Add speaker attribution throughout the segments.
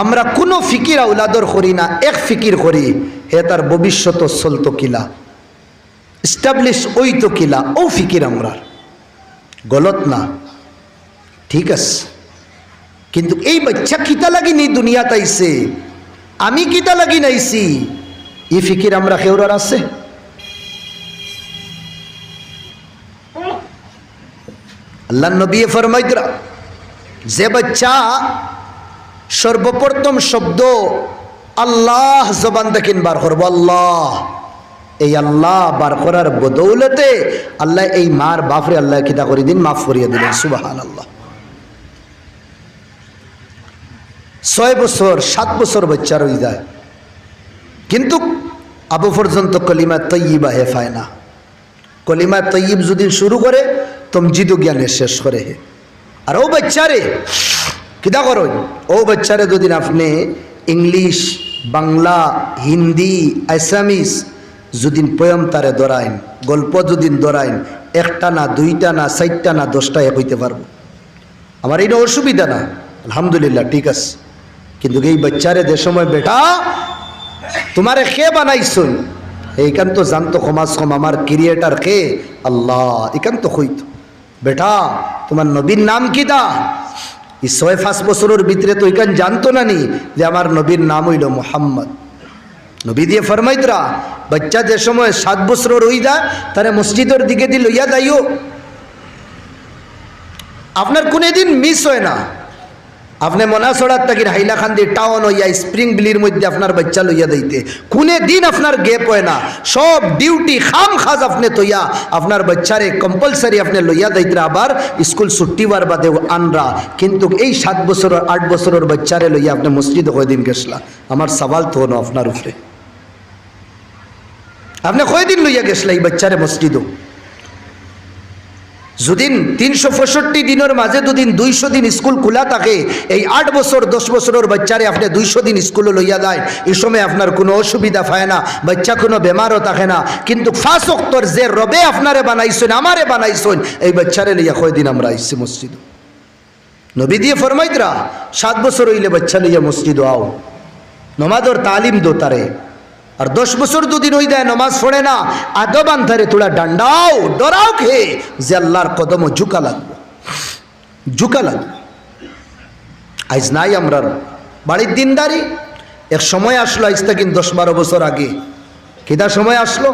Speaker 1: আমরা কোনো ফিকির আউলাদর করি না, এক ফিকির করি, হে তার ভবিষ্যৎ চলতো কিলা স্টাবলিশ ওই তো কিলা, ও ফিকির আমরা। গলত না, ঠিক আছে। কিন্তু এই বাচ্চা কিতা লাগি নি দুনিয়াত আইছে, আমি কিতা লাগি নাইছি এই ফিকির আমরা কেউরার আছে? আল্লাহ নবী ফরমাইতরা যে বাচ্চা সর্বপ্রথম শব্দ আল্লাহ জবান দেখিন বার করব, আল্লাহ। এই আল্লাহ বার করার বদৌলতে আল্লাহ এই মার বাপরে আল্লাহ কিতা করে দিন, মাফ করিয়া দিলেন সুবাহান আল্লাহ ছয় বছর, সাত বছর বাচ্চা রয়ে যায়। কিন্তু আবু পর্যন্ত কলিমা তৈবা হেফায় না। কলিমা তৈব যদি শুরু করে তমজিদু জ্ঞানের শেষ করে হে। আর ও বাচ্চারে কিতা করো ও বাচ্চারে, যদি আপনি ইংলিশ, বাংলা, হিন্দি আসামিস যদিন পয়ম তারে দরাইন গল্প যদিন দরাইন একটা না, দুইটা না, চারটা না, দশটা এক হইতে পারব। আমার এটা অসুবিধা না। আলহামদুলিল্লাহ, ঠিক আছে। কিন্তু এই বাচ্চারে যে সময় বেটা, তোমারে কে বানাইছুন? এইখান তো জানতো সমাজ কম আমার ক্রিয়েটার কে আল্লাহ এখান তো হইত। বেটা, তোমার নবীর নাম কি দা এই ছয় পাঁচ বছরের ভিতরে তো এখান জানতো না নি যে আমার নবীর নাম হইল মোহাম্মদ। নবী দিয়ে ফরমাইতরা বাচ্চা যে সময় সাত বছর রই যা তারে মসজিদের দিকে দিয়ে লইয়া যাইও। আপনার কোনোদিন মিস হয় না। আপনি মনাসড়ার তাকির হাইলাকান্দি টাউন হইয়া স্প্রিং বিলির মধ্যে আপনার বাচ্চা লইয়া দিতে কোনে দিন আপনার গেপ হয় না। সব ডিউটি খাম খাজ আপনি তৈয়া। আপনার বাচ্চারে কম্পালসারি আপনি লইয়া দিতে আবার স্কুল ছুট্টিবার বাদে আনরা। কিন্তু এই সাত বছরের আট বছরের বাচ্চারে লইয়া আপনি মসজিদ কয়দিন গেছলা? আমার সওয়াল তো হলো আপনার উপরে। আপনি কয়দিন লইয়া গেছলা এই বাচ্চারে মসজিদও? যদিন তিনশো পঁয়ষট্টি দিনের মাঝে দুদিন দুইশো দিন স্কুল খোলা থাকে। এই আট বছর, দশ বছরের বাচ্চারে আপনি দুইশো দিন স্কুলে লইয়া দেয় এই সময় আপনার কোনো অসুবিধা পায় না, বাচ্চা কোনো বেমারও থাকে না। কিন্তু ফাঁস অক্তর যে রবে আপনারে বানাইছেন, আমারে বানাইছেন, এই বাচ্চারে লইয়া কয়দিন আমরা আইসি মসজিদ? নবী দিয়ে ফরমাইতরা, সাত বছর হইলে বাচ্চা লইয়া মসজিদ আও। নমাজর তালিম দো তারে। আর দশ বছর দুদিন হই দেয়, নমাজ পড়ে না। আদব আন্ধারে তোলা ডান্ডাও, ডরাও খে যে আল্লাহর কদম ঝুকা লাগবো। ঝুকা লাগবে। আইজ নাই আমরা। বাড়ির দিনদারি। এক সময় আসলো, আজ থেকে দশ বারো বছর আগে। কেদা সময় আসলো?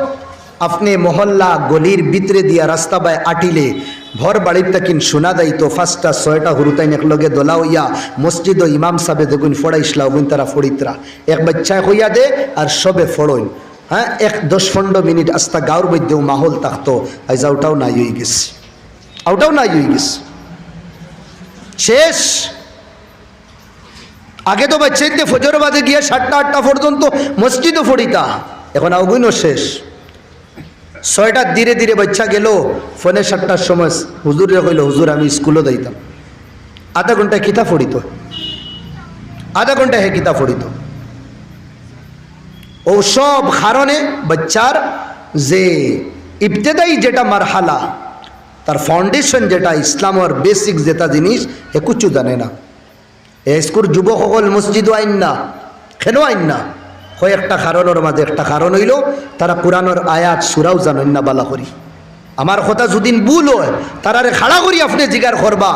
Speaker 1: আপনি মহল্লা গলির ভিতরে দিয়া রাস্তা বায় আটিলে ভর বাড়ির তাকিন শোনা দেয়, তো ফার্স্টটা ছয়টা হুরুতাইন একলগে দোলা হইয়া মসজিদ ও ইমাম সাহেব দেখুন ফড়াইসলা ওগুন তারা ফড়িতরা। এক বাচ্চায় হইয়া দে আর সবে ফড়ইন। হ্যাঁ এক দশ পনেরো মিনিট আস্তা গাঁর মধ্যেও মাহল থাকতো আইজ ওটাও নাই হয়ে গেছে ওটাও নাই হয়ে গেছে শেষ। আগে তো বাচ্চাইতে ফজর বাজে গিয়ে সাতটা আটটা পর্যন্ত মসজিদও ফড়িতা। এখন আগুনও শেষ। ছয়টার ধীরে ধীরে বাচ্চা গেল, ফোনে সাতটার সময় হুজুরে কইল, হুজুর, আমি স্কুলও দিতাম আধা ঘন্টায় কিতা ফড়িত আধা ঘন্টায় হে কিতা ফড়িত ও সব কারণে বাচ্চার যে ইবতেদাই যেটা মারহালা, তার ফাউন্ডেশন যেটা, ইসলামের বেসিক যেটা জিনিস হে কুচু জানে না। এ স্কুল যুবকসকল মসজিদও আইন না, কেন আইন না? একটা কারণের মাঝে একটা কারণ হইল, তারা কোরআনের আয়াত, সুরাও জানেন না বালা করি। আমার কথা যদিন ভুল হয়, তারারে খাড়া করি আপনি জিগার করবা,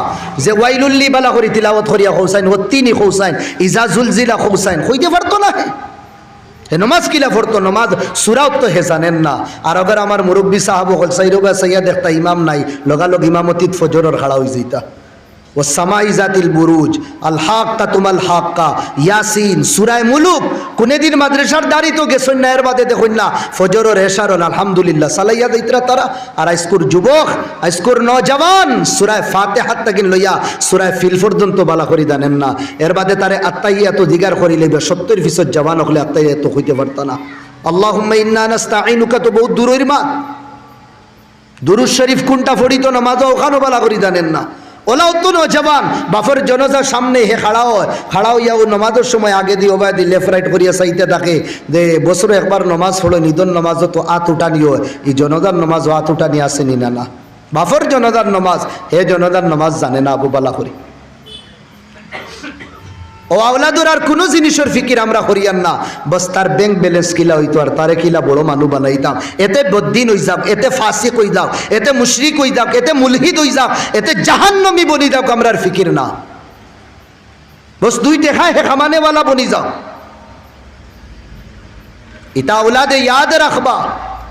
Speaker 1: যে ওয়াইলুল্লি বালা করি, তিলাওয়াত করিয়া খৌসাইন হত্তিনি খৌসাইন ইজাজুল জিলা খৌসাইন কইতে পারতো না। নমাজ কিলা পড়তো, নমাজ সুরাও তো হে জানেন না। আর অগর আমার মুরব্বী সাহাব হল সাইরোগা সৈয়া দেখতা ইমাম নাই, লগালগ ইমামতিত ফজরের খাড়া হয়ে যাইতা। ও সামাই জাতিল বুরুজ, আল হাক তা তুমাল হাক কা ইয়াসিন, সুরায় মুলুক কোনে দিন মাদ্রাসার দাঁড়ি তো গেছন না, এর বাদে দেখুন না, ফজরের হেসারন আলহামদুলিল্লাহ, সালাইয়া দইতরা তারা আর আইস্কুর যুবক, আইস্কুর নজওয়ান সুরায় ফাতে হাত তাকিন লইয়া সুরায় ফিল পর্যন্ত বালা করি দানেন না, এর বাদে তারে আত্মাইয়া তো দিগার করি লইবে, সত্তর ফিসদ জওয়ান হলে আত্মাইয়া তো হইতে পারত না। আল্লাহুম্মা ইন্না নাস্তাঈনুকা, তো বহুত দূরের মা দুরুজ শরীফ কোনটা ফড়িত নামাজও ওখানো বালা করি জানেন না। ওলাও তো নজবান বাফের জনজার সামনে হে খাড়াও খাড়াও ইয়া ও নমাজের সময় আগে দিয়ে ওবায় দিয়ে লেফট রাইট করিয়া চাইতে থাকে। যে বছরে একবার নমাজ হলো নিদন নমাজ তো আত উঠানিও। এই জনজার নমাজ আত উঠানি আসেনি না না বাফর জনজার নমাজ, হে জনজার নমাজ জানে না আবু বালা করি। ও আওলাদুর আর কোনো জিনিসের ফিকির আমরা করিয়ান না। বস তার ব্যাংক ব্যালেন্স কিলা হইতো আর তারে কিলা বড় মানু বানাইতাম। এতে বদ্দিন হই যাক, এতে ফাঁসিক হই যাক, এতে মুশরিক হই যাক, এতে মুলহিদ হই যাক, এতে জাহান্নমি বনি যাক আমরা ফিকির না। বস দুই টেখায় হে খামানেওয়ালা বনি যাও। ইতা ওলাদে ইয়াদ রাখবা।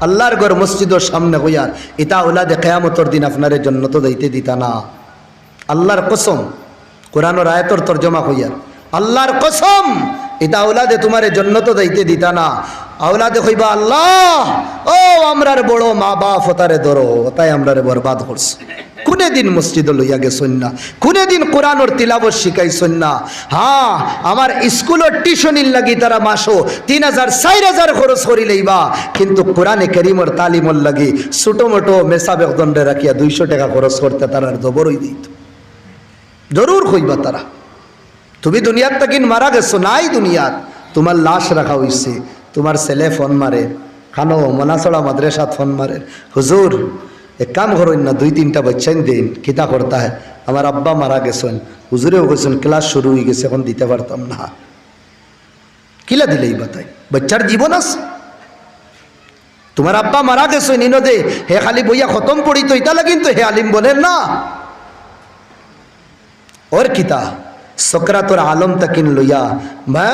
Speaker 1: আল্লাহর ঘর মসজিদের সামনে হইয়ার ইতা ওলাদে কেয়ামতর দিন আপনারে জন্য তো দিতে দিতা না। আল্লাহর কসম, কোরআনর আয়তর তর্জমা হইয়ার আল্লাহর কসম ইতা ওলাদে তোমারে জন্য তো দিতে দিতা না। আওলাদে কইবা আল্লাহ, ও আমরার বড় মা বাপ হতারে ধরো তাই আমরারে বরবাদ করছে। কোনে দিন মসজিদ লইয়া গেছন না? কোনে দিন কোরআনর তিলাবত শিখাইছন না? হ্যাঁ আমার স্কুলের টিউশনির লাগি তারা মাসো তিন হাজার, চার হাজার খরচ করি লইবা, কিন্তু কোরআনে করিমর তালিমর লাগি ছোটো মোটো মেসা বেদণ্ডে রাখিয়া দুইশো টাকা খরচ করতে তারা দবরই দিত। জরুর কইবা তারা। তুমি দুনিয়ার তাকিন মারা গেছো, নাই দুনিয়াত। তোমার লাশ রাখা হইছে, তোমার ছেলে ফোন মারে, খানো মনাসড়া মাদ্রাসাত ফোন মারে। হুজুর, এক কাম করেন না, দুই তিনটা বাচ্চাই দিন, কিতা করতা হয় আমার আব্বা মারা গেছেন। হুজুরেও গেছেন ক্লাস শুরু হয়ে গেছে, এখন দিতে পারতাম না। কিলা দিলেই বাতাই? বাচ্চার জীবন আছে। তোমার আব্বা মারা গেছেন ইনদে হে খালি বইয়া খতম পড়িত, ইতা কিন্তু হে আলিম বলেন না। ওর কিতা? সকরাতর আলম তাকিন লইয়া বা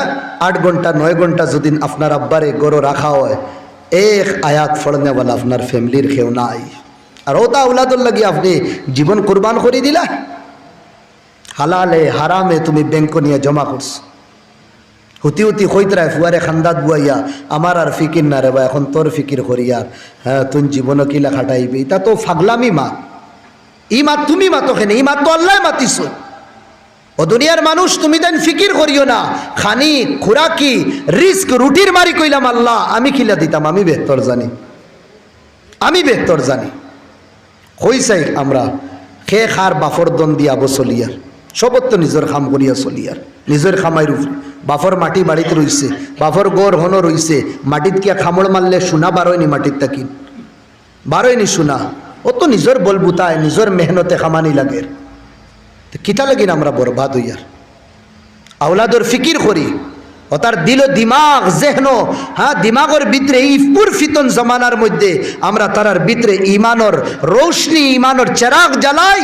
Speaker 1: আট ঘণ্টা, নয় ঘণ্টা যদি আপনার আব্বারে গরো রাখা হয়, এক আয়াত ফড়নেওয়ালা আপনার ফ্যামিলির কেউ নাই। আর ওটা উলাদুল লাগি আপনি জীবন কোরবান করে দিলা? হালালে, হারামে তুমি ব্যাংক নিয়ে জমা করছ। হুতি হুতি কইতরায় ফুয়ারে খান্দাত বুয়াইয়া, আমার আর ফিকির না রে বা এখন তোর ফিকির করিয়ার হ্যাঁ তুই জীবনও কিলা খাটাইবি? তা তো ফাগলামি মা। ই মা, তুমি মাতো খেনে ই মা তো আল্লাহ মাতিস ও দুনিয়ার মানুষ, তুমি দেন ফিকির করিও না। খানি, খুরাকি, রিস্ক, রুটির মারি কইলাম, আল্লাহ, আমি কিলা দিতাম, আমি বেহতর জানি। আমি বেহতর জানি। হইসাই আমরা, খে খার বাফর দন দিয়া বসলিয়ার সবত তো নিজের খাম করিয়া চলিয়ার। নিজের খামাইর উপরে বাফর মাটি বাড়িতে রইছে, বাফর গড় হন রইছে, মাটিত কিয়া খামড় মারলে সোনা বারোয়নি মাটির তাকি বারোয়নি সোনা। ও তো নিজের বলবুতায়, নিজের মেহনতে খামানি লাগের তো কিতা লাগিন আমরা বরবাদ হইয়ার? আওলাদর ফিকির করি, ও তার দিল দিমাগ, জেহন হ্যাঁ দিমাগর ভিতরে এই ফিতন জমানার মধ্যে আমরা তারার ভিতরে ইমানর, রৌশনি ইমানর চেরাগ জ্বালাই।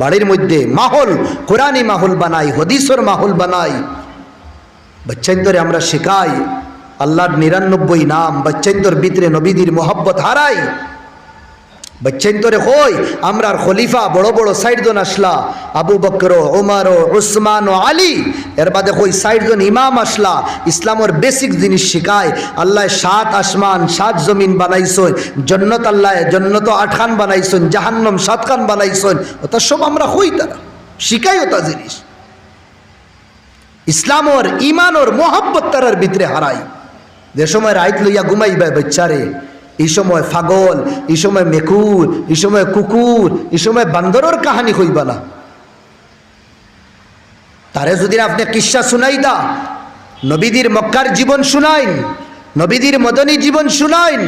Speaker 1: বাড়ির মধ্যে মাহল কোরআনি মাহল বানাই, হদিসর মাহল বানাই। বাচ্চাইন্দরে আমরা শেখাই, আল্লাহর নিরানব্বই নাম বাচ্চাইন্দর ভিতরে নবীদির মোহব্বত হারাই। বাচ্চাইন্তরে হই আমরার খলিফা বড় বড় সাইডজন আসলা আবু বকর ওমর উসমান ও আলী এর বাদে কই সাইডজন ইমাম আসলা ইসলামর বেসিক জিনিস শিখায় আল্লাহ সাত আসমান সাত জমিন বানাইছন জন্নত আল্লাহ জন্নত আটখান বানাইছন জাহান্নম সাতখান বানাইছন ওটা সব আমরা হই তারা শিখাই ওটা জিনিস ইসলামর ইমানর মোহাব্বত তারার ভিতরে হারাই যে সময় রাইত লইয়া ঘুমাইবে বাচ্চারে এই সময় ফাগল, এই সময় মেকুর, এই সময় কুকুর, এই সময় বান্দরের কাহানি হইবা না। তারে যদি আপনি কিসা শুনাই দা, নবীদির মক্কার জীবন শুনাইন, নবীদির মদনী জীবন শুনাইন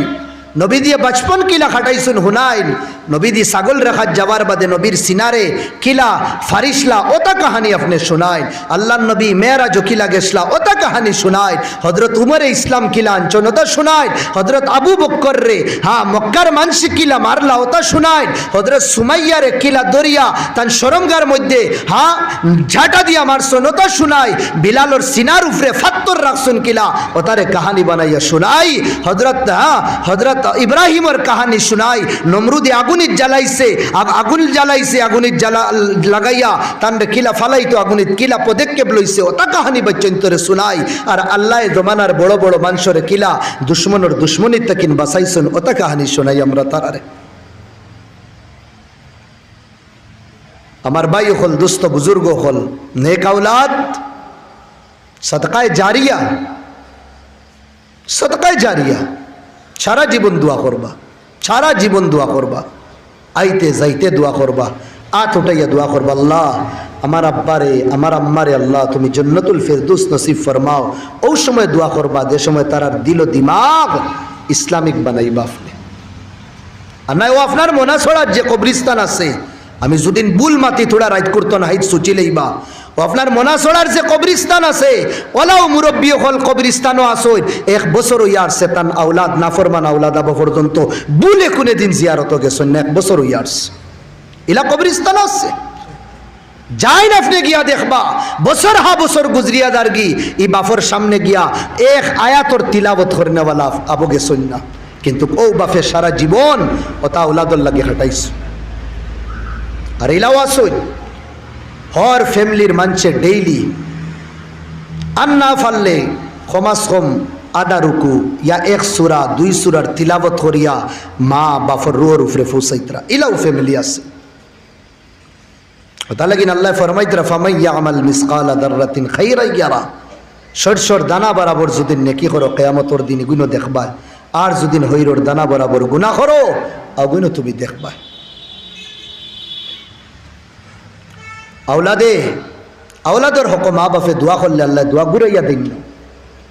Speaker 1: নবী দিয়ে বাচপন কিলা খাটাইছুন হুনাইন নবী সাগল রেখার যাবার বাদে নবীর সিনারে কিলা ফারিসলা ওটা কাহানি আপনি শোনাইন আল্লাহ নবী মেয়েরা জকিলা গেছলা ওটা কাহানি শোনাইন হজরত উমরে ইসলাম কিলা আঞ্চন ওটা শোনাইন হজরত আবু বক্কর রে হ্যাঁ মক্কার মানসি কিলা মারলা ওটা শোনাইন হজরত সুমাইয়া রে কিলা দরিয়া, তান সরঙ্গার মধ্যে হ্যাঁ ঝাঁটা দিয়া মারছন ওটা শুনাই বিলালর সিনার উপরে ফাত্তর রাখছন কিলা ওটারে কাহানি বানাইয়া শোনাই হজরত হ্যাঁ হজরত ইব্রাহিমর কাহানি শোনাই নমরুদে আগুনিত জ্বালাইছে আগুন জ্বালাইছে আগুনিত জ্বালা লাগাইয়া তান্ডে কিলা ফালাইতো আগুনিত কিলা পদক্ষেপ লইছে। ওটা কাহানি বাচ্চন্তরে শোনাই। আর আল্লাহ জমানার বড় বড় মানুষরে কিলা দুশ্মনের দুশ্মনিত তাকিন বাসাইছন ওটা কাহানি শোনাই আমরা তারারে আমার ভাই হল, দুস্থ বুজুর্গ হল, নেক আউলাদ সদকায় জারিয়া সদকায় জারিয়া, সারা জীবন দোয়া করবা, সারা জীবন দোয়া করবা। আইতে যাইতে দোয়া করবা আঠ উঠাইয়া দোয়া করবা, আল্লাহ, আমার আব্বারে, আমার আম্মারে, আল্লাহ, তুমি জন্নতুল ফেরদুস নসিব ফরমাও। ও সময় দোয়া করবা, যে সময় তারার দিল দিমাগ ইসলামিক বানাইবা আপনি। আর নাই ও আপনার মনা যে কবরিস্তান আছে, আমি যদিন বুল মাতি থোড়া রাইট করতো না হাইট সুচি লইবা। ও আপনার মনাসড়ার যে কবরিস্তান আছে, ওলাও মুরব্বী হল কবরিস্তানও আসই এক বছর ইয়ারছে তান আউলাদ নাফরমান আউলাদ আবো পর্যন্ত বুলে কোনে দিন জিয়ারত গেছেন, এক বছর ইয়ারছে ইলা কবরিস্তান আছে। যাই আপনি গিয়া দেখবা, বছর হা বছর গুজরিয়া দার গি ই বাফর সামনে গিয়া এক আয়াতর তিলাবত করনেওয়ালা আবো গেছেন না। কিন্তু ও বাফে সারা জীবন আউলাদর লাগে হাঁটাইছ। আর ইলাও আসুন হর ফ্যামিলির মানছে ডেইলি আন্না ফাললে কমাস কম, আদা রুকু, ইয়া এক সুরা, দুই সুরার তিলাবত করিয়া মা বাফর রুয়ার উফরে ফুসাইতরা। ইলাও ফ্যামিলি আছে। ওটা লাগিন আল্লাহ ফরমাইতরা ফামাইয়া আমাল মিসকালা দাররাতিন খাইরা ইয়ারা। সরসর দানা বরাবর যদি নেকি করো, কেয়ামতর দিন গুনো দেখবা। আর যদি হৈরর দানা বরাবর গুনা করো, আগুনো তুমি দেখবা। আওলাদে, আওলাদর হক মা বাপে দোয়া করলে আল্লাহ দোয়া ঘুরাইয়া দিন।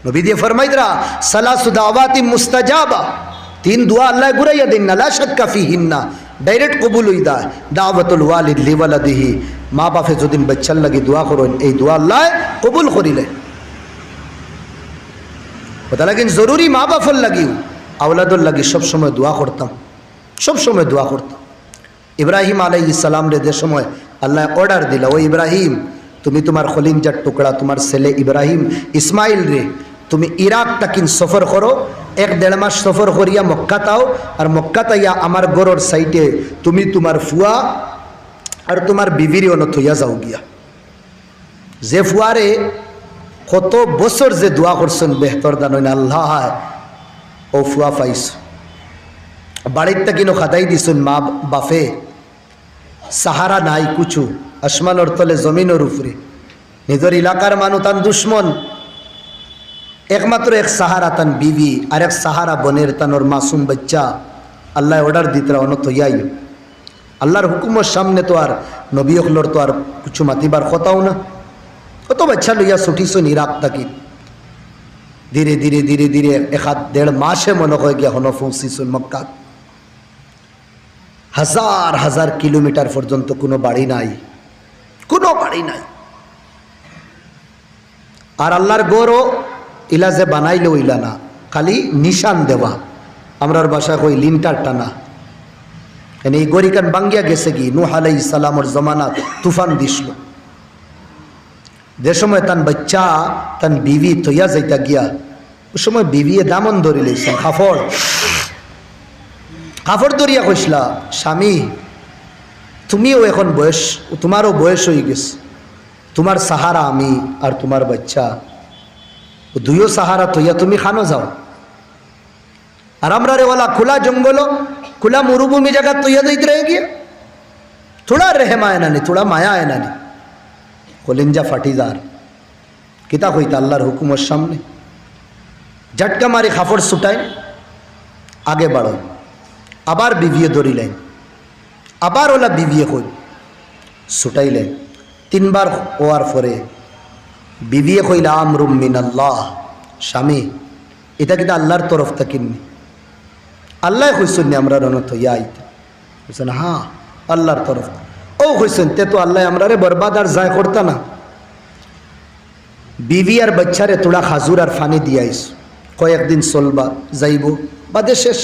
Speaker 1: নবী দিয়ে ফরমাইদরা সালাসু দাওয়াতি মুস্তাজাবা। তিন দোয়া আল্লাহ ঘুরাইয়া দিন না লা শাক্কা ফিহিন্না। ডাইরেক্ট কবুল হই দা দাওয়াতুল ওয়ালিদ লিওয়ালাদিহি। মা বাপে যদি বাচ্চার লাগি দোয়া করেন, এই দোয়া আল্লাহ কবুল করিলেন ওটা লাগিন, জরুরি মা বাপর লাগিও আওলাদর লাগি সবসময় দোয়া করতাম সবসময় দোয়া করতাম। ইব্রাহিম আলাই ইসালাম রে, যে সময় আল্লাহ অর্ডার দিলা, ও ইব্রাহিম, তুমি তোমার খলিঞ্জার টুকরা, তোমার ছেলে ইব্রাহিম, ইসমাইল রে, তুমি ইরাক তাকিন সফর করো, এক দেড় মাস সফর করিয়া মক্কা তাও, আর মক্কা তাইয়া আমার গরর সাইটে তুমি তোমার ফুয়া আর তোমার বিবির অন থইয়া যাও গিয়া। যে ফুয়ারে কত বছর যে দোয়া করছেন, বেহতর দান আল্লাহ, ও ফুয়া পাইছ। বাড়ির কিনো খাদাই দিছুন মা বাফে সাহারা নাই কুচু, আসমানোর তলে, জমিনের উপরে। নিজের এলাকার মানুষ তান দুশ্মন। একমাত্র এক সাহারা তান বিবি আর এক সাহারা বনের তানোর মাসুম বাচ্চা। আল্লাহ অর্ডার দিতরা অনত ইয়াই আল্লাহর হুকুমের সামনে তো আর নবী অকলর তো আর কিছু মাতিবার কথাও না। কত বাচ্চা লইয়া ছুটিছ নিরাপ থাকি। ধীরে ধীরে ধীরে ধীরে, এক হাত দেড় মাসে মনে হয় গিয়া হন পৌঁছিছুন মক্কাত। হাজার হাজার কিলোমিটার পর্যন্ত কোনো বাড়ি নাই। কোনো বাড়ি নাই। আর আল্লাহর গৌরও ইলা যে বানাইলেও ইলা না, খালি নিশান দেওয়া। আমরার বাসা কই লিনটার টানা। এনে এই গরিকান বাঙ্গিয়া গেছে কি? নুহ আলাই সালামর জমানা তুফান দিছিল যে সময় তান বাচ্চা, তান বিবি তৈয়া যাইতা গিয়া, ওই সময় বিবিয়ে দামন ধরি লইছেন কাফড় ধরিয়া কইসলা স্বামী, তুমিও এখন বয়স তোমারও বয়স হয়ে গেছে। তোমার সাহারা আমি আর তোমার বাচ্চা দুইও সাহারা তৈয়া তুমি খানো যাও। আর আমরা রে ওলা খোলা জঙ্গল, খোলা মরুভূমি জায়গা তৈয়া দিতে রয়ে গিয়ে থোড়া রেহেমা এনানি, থোড়া মায়া এনানি। কলিঞ্জা ফাটিদার কিতা কইতা আল্লাহর হুকুমের সামনে। ঝটকা মারি খাফড় ছুটাই। আগে বাড়ো আবার বিবিয়ে ধরিলেন। আবার ওলা বিবিয়ে কই ছুটাইলেন। তিনবার হওয়ার পরে বিবিয়ে কইলা, আমরুম মিন আল্লাহ স্বামী, এটা কিন্তু আল্লাহর তরফ থাকিনি আল্লাহ কইসুন আমরা রনত ইয়াইতে বলছেন হ্যাঁ আল্লাহর তরফ। ও কইসেন তে তো আল্লাহ আমরা রে বরবাদ আর যায় করতা না। বিবি আর বাচ্চারে তোড়া খাজুর আর ফানি দিয়াইস কয়েকদিন চলবা যাইব, বাদে শেষ।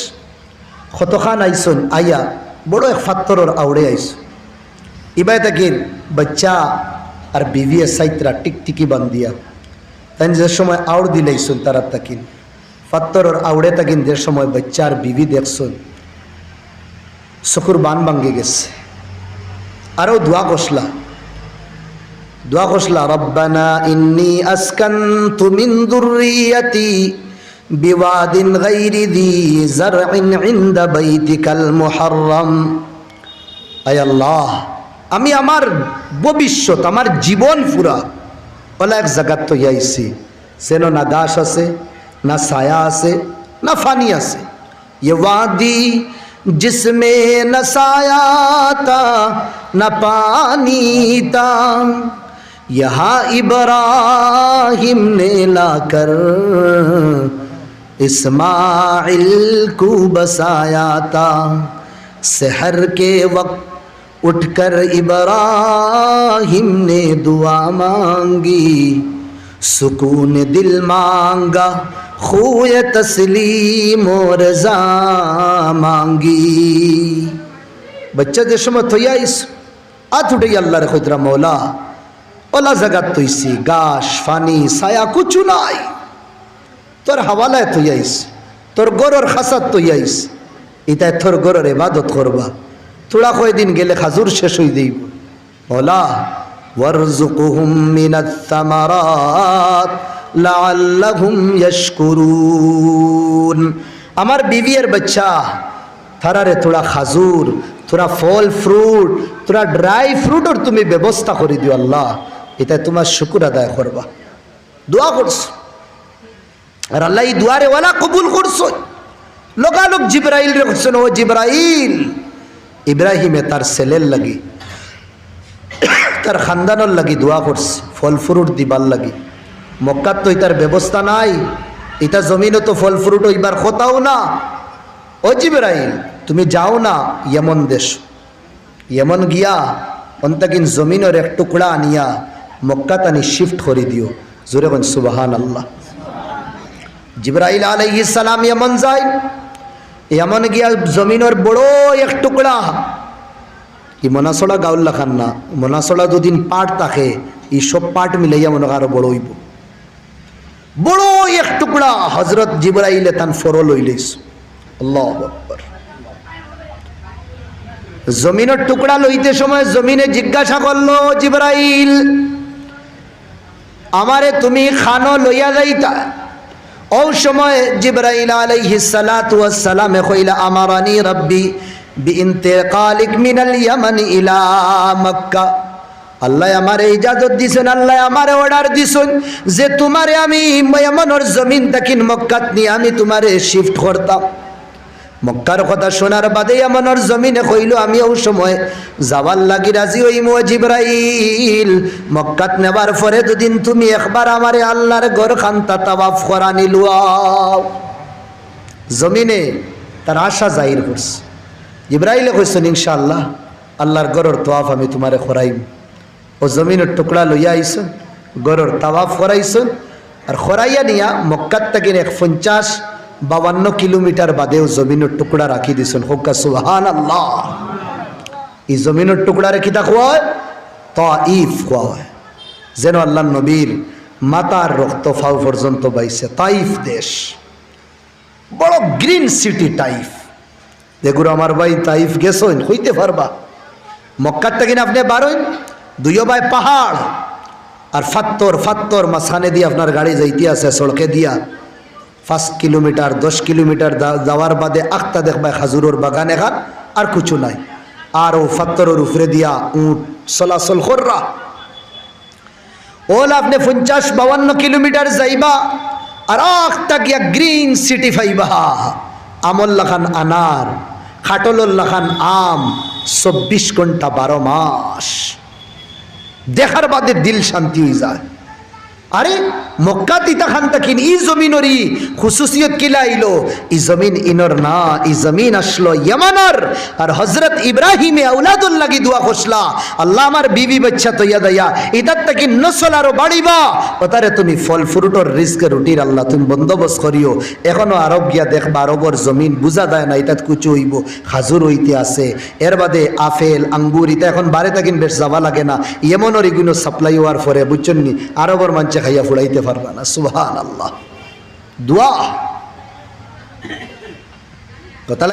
Speaker 1: কতখান আইসন, আইয়া বড় এক ফাত্তরর আউড়ে আইস ইবাই তাকিন বাচ্চা আর বিবি এ সাইতরা টিকটিকি বান্দিয়া তাই যে সময় আউড় দিলাইছুন তারা তাকিন। ফাত্তরর আউড়ে তাকিন যে সময় বাচ্চা আর বিবি দেখছুন চকুর বান ভাঙ্গি গেছে। আরও দোয়া কষলা দোয়া কষলা রব্বানা ইন্নি আসকানতু মিন দুররিয়াতি বিওয়াদিন গায়রি দি জারইন ইনদা বাইতিকাল মুহাররম আয় আল্লাহ আমি আমার ভবিষ্যৎ আমার জীবন পুরা ওলা এক জায়গাত তো আইছি সেন না গাছ আছে না ছায়া আছে না ফানি আছে ये वादी जिसमें न साया था न पानी था यहाँ इब्राहिम ने लाकर اسماعیل کو بسایا تھا۔ سحر کے وقت اٹھ کر ابراہیم نے دعا مانگی۔ سکون دل مانگا خوئے تسلیم و رضا مانگی۔ بچہ دشمت ہویا اس آتھ اٹھے اللہ رکھو ادرا مولا، اولا زگت تو اسی گاش، فانی، سایہ نہ آئی তোর হাওয়ালায় তৈয়াইস তোর গরর খাসাত তৈয়াইস ইতায় তোর গরর এবাদত করবা। তোরা কয়দিন গেলে খাজুর শেষ হয়ে দেব ওলা ওয়ারজুকুহুম মিনাত তামারাত লাআল্লাহুম ইয়াশকুরুন। আমার বিবিয়ের বাচ্চা থারারে তোরা খাজুর, তোরা ফল ফ্রুট, তোরা ড্রাই ফ্রুটর তুমি ব্যবস্থা করে দিও আল্লাহ এটা তোমার শুকুর আদায় করবা। দোয়া করছ। আর আল্লাহ এই দুয়ারে ওয়ালা কবুল করছ। লোকালোক জিব্রাইল রে করছেন ও জিব্রাইল, ইব্রাহিমে তার ছেলের লাগি, তার খানদানোর লাগি দোয়া করছে, ফল ফ্রুট দিবার লাগি। মক্কার তো এটার ব্যবস্থা নাই, এটা জমিনও তো ফল ফ্রুট ওইবার কোথাও না। ও জিব্রাইল, তুমি যাও না ইয়মন দেশ। ইয়মন গিয়া অন্তাকিন জমিনের এক টুকরা আনিয়া মক্কাতানি শিফট করে দিও। জোরে বন সুবাহান আল্লাহ জিব্রাইল আলাইহিস সালাম ইয়মন যায়, ইয়মন গিয়া জমিনের বড় এক টুকরা, ই মনাসড়া গাউল্লা খান না মনাসড়া দুদিন পাট থাকে এই সব পাট মিলাইয়া মনে আরও বড় হইব। বড় এক টুকরা হজরত জিব্রাইলে তান ফরল হইলেছ আল্লাহ জমিনের টুকরা লইতে সময় জমিনে জিজ্ঞাসা করল, জিব্রাইল, আমারে তুমি খানো লইয়া যাইতা? ও সময় জিব্রাইল আলাইহিস সালাতু ওয়াস সালামে কইলা, আমারানি রাব্বি বিইন্তিকালিক মিনাল ইয়ামান ইলা মক্কা। আল্লাহ আমারে ইজাজত দিছেন, আল্লাহ আমারে অর্ডার দিছেন যে তোমারে আমি ইয়ামানের জমিন তাকিন মক্কাত নিয়ে আমি তোমারে শিফট করতাম। মক্কার কথা শোনার বাদে এমনর জমিনে কইল আমি ওই সময়। যাবার লাগি রাজি ওই জিব্রাইল। মক্কাত নেবার পরে দুদিন তুমি একবার আমারে আল্লাহর ঘর খান্তা তাওয়াফ করা নিলুয়াও জমিনে তার আশা জাহির করছে। জিব্রাইলে কইছেন, ইনশাআল্লাহ, আল্লাহর গরর তোয়াফ আমি তোমারে খরাইম ও জমিনের টুকরা লইয়া আইসন গরর তাওয়াফ করাইছন। আর খরাইয়া নিয়া মক্কাত তাকিন এক পঞ্চাশ বাবান্ন কিলোমিটার বাদেও জমিনের টুকরা রাখি দিছেন। হোকা সুহান আল্লাহ এই জমিনের টুকরা রেখি তা খোয়া হয়? তাইফ খোয়া যেন আল্লাহ নবীর মাতার রক্ত ফাউ পর্যন্ত বাইছে। তাইফ দেশ। বড় গ্রিন সিটি টাইফ দেখুন আমার ভাই তাইফ গেছেন, হইতে পারবা। মক্কার থেকে আপনি বারোইন দুইও ভাই পাহাড়। আর ফাত্তর ফাত্তর মাঝখানে দিয়ে আপনার গাড়ি যাইতে আছে, সড়কে দিয়া। পাঁচ কিলোমিটার, দশ কিলোমিটার যাওয়ার বাদে আখতা দেখবাই খাজুরের বাগান এখান, আর কিছু নাই। আর ও ফাত্তরের উপরে দিয়া উঠ চলাচল কররা। ওল আপনি পঞ্চাশ বাউান্ন কিলোমিটার যাইবা, আর আখতা গিয়া গ্রিন সিটি ফাইবা আমল লাখান আনার খাটলর লাখান আম, চব্বিশ ঘণ্টা বারো মাস। দেখার বাদে দিল শান্তি হয়ে যায়। আরে মক্কা তিতা খান তাকিন, ই জমিনরি, খুসুসিয়ত কিলা আইলো? ই জমিন ইনর না, ই জমিন আসলো ইয়ামানর। আর হজরত ইব্রাহিমে আউলাদুল লাগি দোয়া করছলা আল্লাহ আমার বিবি বাচ্চা তৈয়া দয়া ইতার তাকি নসল আরও বাড়িবা। ওতারে তুমি ফল ফ্রুটর রিস্ক রুটির আল্লাহ তুমি বন্দোবস্ত করিও। এখনও আরব গিয়া দেখবা আরবর জমিন বুঝা দেয় না ইতাত কুচু হইব, খাজুর হইতে আছে। এর বাদে আপেল, আঙ্গুর, ইতা এখন বারে তাকিন বেশ যাবা লাগে না। এমনর এগুলো সাপ্লাই হওয়ার পরে, বুঝছেন? নি আরবর মানছে খাইয়া ফুড়াইতে পারবা না সুহান আল্লাহ দোয়া। কথা